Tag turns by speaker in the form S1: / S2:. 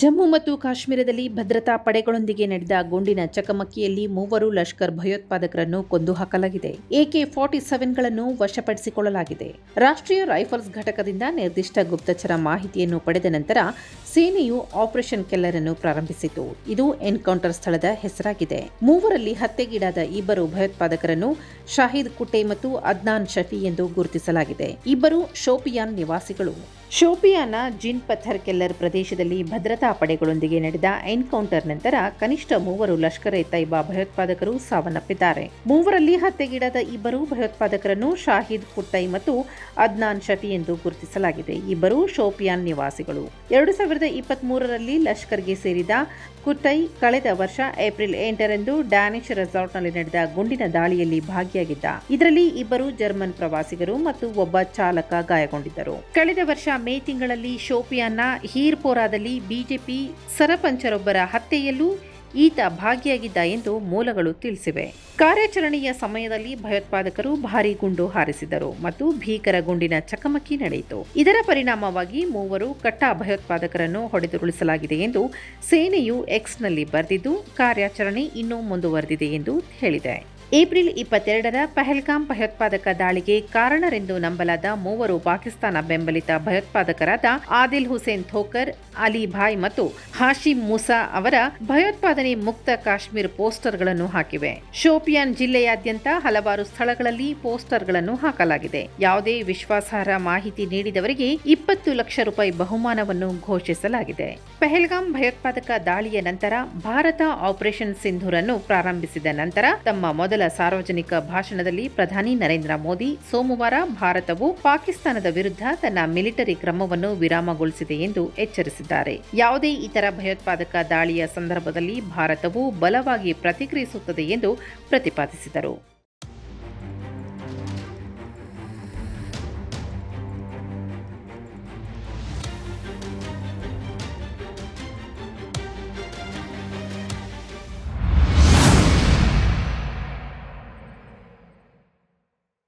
S1: ಜಮ್ಮು ಮತ್ತು ಕಾಶ್ಮೀರದಲ್ಲಿ ಭದ್ರತಾ ಪಡೆಗಳೊಂದಿಗೆ ನಡೆದ ಗುಂಡಿನ ಚಕಮಕಿಯಲ್ಲಿ ಮೂವರು ಲಷ್ಕರ್ ಭಯೋತ್ಪಾದಕರನ್ನು ಕೊಂದು ಹಾಕಲಾಗಿದೆ. ಎಕೆ ಫಾರ್ಟಿ ಸೆವೆನ್ಗಳನ್ನು ವಶಪಡಿಸಿಕೊಳ್ಳಲಾಗಿದೆ. ರಾಷ್ಟ್ರೀಯ ರೈಫಲ್ಸ್ ಘಟಕದಿಂದ ನಿರ್ದಿಷ್ಟ ಗುಪ್ತಚರ ಮಾಹಿತಿಯನ್ನು ಪಡೆದ ನಂತರ ಸೇನೆಯು ಆಪರೇಷನ್ ಕೆಲ್ಲರ್ ಅನ್ನು ಪ್ರಾರಂಭಿಸಿತು. ಇದು ಎನ್ಕೌಂಟರ್ ಸ್ಥಳದ ಹೆಸರಾಗಿದೆ. ಮೂವರಲ್ಲಿ ಹತ್ಯೆಗೀಡಾದ ಇಬ್ಬರು ಭಯೋತ್ಪಾದಕರನ್ನು ಶಾಹಿದ್ ಕುಟ್ಟೆ ಮತ್ತು ಅದ್ನಾನ್ ಶಫಿ ಎಂದು ಗುರುತಿಸಲಾಗಿದೆ. ಇಬ್ಬರು ಶೋಪಿಯಾನ್ ನಿವಾಸಿಗಳು. ಶೋಪಿಯಾನ ಜಿನ್ ಪಥರ್ ಕೆಲ್ಲರ್ ಪ್ರದೇಶದಲ್ಲಿ ಭದ್ರತಾ ಪಡೆಗಳೊಂದಿಗೆ ನಡೆದ ಎನ್ಕೌಂಟರ್ ನಂತರ ಕನಿಷ್ಠ ಮೂವರು ಲಷ್ಕರ್ ಎ ತೈಬಾ ಭಯೋತ್ಪಾದಕರು ಸಾವನ್ನಪ್ಪಿದ್ದಾರೆ. ಮೂವರಲ್ಲಿ ಹತ್ಯೆಗೀಡಾದ ಇಬ್ಬರು ಭಯೋತ್ಪಾದಕರನ್ನು ಶಾಹಿದ್ ಕುಟ್ಟೈ ಮತ್ತು ಅದ್ನಾನ್ ಶಫಿ ಎಂದು ಗುರುತಿಸಲಾಗಿದೆ. ಇಬ್ಬರು ಶೋಪಿಯಾನ್ ನಿವಾಸಿಗಳು. ಎರಡು ಸಾವಿರದ ಇಪ್ಪತ್ತ್ ಮೂರರಲ್ಲಿ ಲಷ್ಕರ್ಗೆ ಸೇರಿದ ಕುತೈ ಕಳೆದ ವರ್ಷ ಏಪ್ರಿಲ್ ಎಂಟರಂದು ಡ್ಯಾನಿಶ್ ರೆಸಾರ್ಟ್ನಲ್ಲಿ ನಡೆದ ಗುಂಡಿನ ದಾಳಿಯಲ್ಲಿ ಭಾಗಿಯಾಗಿದ್ದ. ಇದರಲ್ಲಿ ಇಬ್ಬರು ಜರ್ಮನ್ ಪ್ರವಾಸಿಗರು ಮತ್ತು ಒಬ್ಬ ಚಾಲಕ ಗಾಯಗೊಂಡಿದ್ದರು. ಕಳೆದ ವರ್ಷ ಮೇ ತಿಂಗಳಲ್ಲಿ ಶೋಪಿಯಾನ್ನ ಹೀರ್ಪೋರಾದಲ್ಲಿ ಬಿಜೆಪಿ ಸರಪಂಚರೊಬ್ಬರ ಹತ್ಯೆಯಲ್ಲೂ ಈತ ಭಾಗಿಯಾಗಿದ್ದ ಎಂದು ಮೂಲಗಳು ತಿಳಿಸಿವೆ. ಕಾರ್ಯಾಚರಣೆಯ ಸಮಯದಲ್ಲಿ ಭಯೋತ್ಪಾದಕರು ಭಾರೀ ಗುಂಡು ಹಾರಿಸಿದರು ಮತ್ತು ಭೀಕರ ಗುಂಡಿನ ಚಕಮಕಿ ನಡೆಯಿತು. ಇದರ ಪರಿಣಾಮವಾಗಿ ಮೂವರು ಕಟ್ಟ ಭಯೋತ್ಪಾದಕರನ್ನು ಹೊಡೆದುರುಳಿಸಲಾಗಿದೆ ಎಂದು ಸೇನೆಯು ಎಕ್ಸ್ನಲ್ಲಿ ಬರೆದಿದ್ದು, ಕಾರ್ಯಾಚರಣೆ ಇನ್ನೂ ಮುಂದುವರೆದಿದೆ ಎಂದು ಹೇಳಿದೆ. ಏಪ್ರಿಲ್ ಇಪ್ಪತ್ತೆರಡರ ಪಹಲ್ಗಾಮ್ ಭಯೋತ್ಪಾದಕ ದಾಳಿಗೆ ಕಾರಣರೆಂದು ನಂಬಲಾದ ಮೂವರು ಪಾಕಿಸ್ತಾನ ಬೆಂಬಲಿತ ಭಯೋತ್ಪಾದಕರಾದ ಆದಿಲ್ ಹುಸೇನ್ ಥೋಕರ್, ಅಲಿ ಭಾಯ್ ಮತ್ತು ಹಾಶಿಮ್ ಮೂಸಾ ಅವರ ಭಯೋತ್ಪಾದನೆ ಮುಕ್ತ ಕಾಶ್ಮೀರ್ ಪೋಸ್ಟರ್ಗಳನ್ನು ಹಾಕಿವೆ. ಶೋಪಿಯಾನ್ ಜಿಲ್ಲೆಯಾದ್ಯಂತ ಹಲವಾರು ಸ್ಥಳಗಳಲ್ಲಿ ಪೋಸ್ಟರ್ಗಳನ್ನು ಹಾಕಲಾಗಿದೆ. ಯಾವುದೇ ವಿಶ್ವಾಸಾರ್ಹ ಮಾಹಿತಿ ನೀಡಿದವರಿಗೆ ಇಪ್ಪತ್ತು ಲಕ್ಷ ರೂಪಾಯಿ ಬಹುಮಾನವನ್ನು ಘೋಷಿಸಲಾಗಿದೆ. ಪೆಹಲ್ಗಾಮ್ ಭಯೋತ್ಪಾದಕ ದಾಳಿಯ ನಂತರ ಭಾರತ ಆಪರೇಷನ್ ಸಿಂಧೂರನ್ನು ಪ್ರಾರಂಭಿಸಿದ ನಂತರ ತಮ್ಮ ಮೊದಲ ಸಾರ್ವಜನಿಕ ಭಾಷಣದಲ್ಲಿ ಪ್ರಧಾನಿ ನರೇಂದ್ರ ಮೋದಿ ಸೋಮವಾರ ಭಾರತವು ಪಾಕಿಸ್ತಾನದ ವಿರುದ್ಧ ತನ್ನ ಮಿಲಿಟರಿ ಕ್ರಮವನ್ನು ವಿರಾಮಗೊಳಿಸಿದೆ ಎಂದು ಎಚ್ಚರಿಸಿದ್ದಾರೆ. ಯಾವುದೇ ಇತರ ಭಯೋತ್ಪಾದಕ ದಾಳಿಯ ಸಂದರ್ಭದಲ್ಲಿ ಭಾರತವು ಬಲವಾಗಿ ಪ್ರತಿಕ್ರಿಯಿಸುತ್ತದೆ ಎಂದು ಪ್ರತಿಪಾದಿಸಿದರು.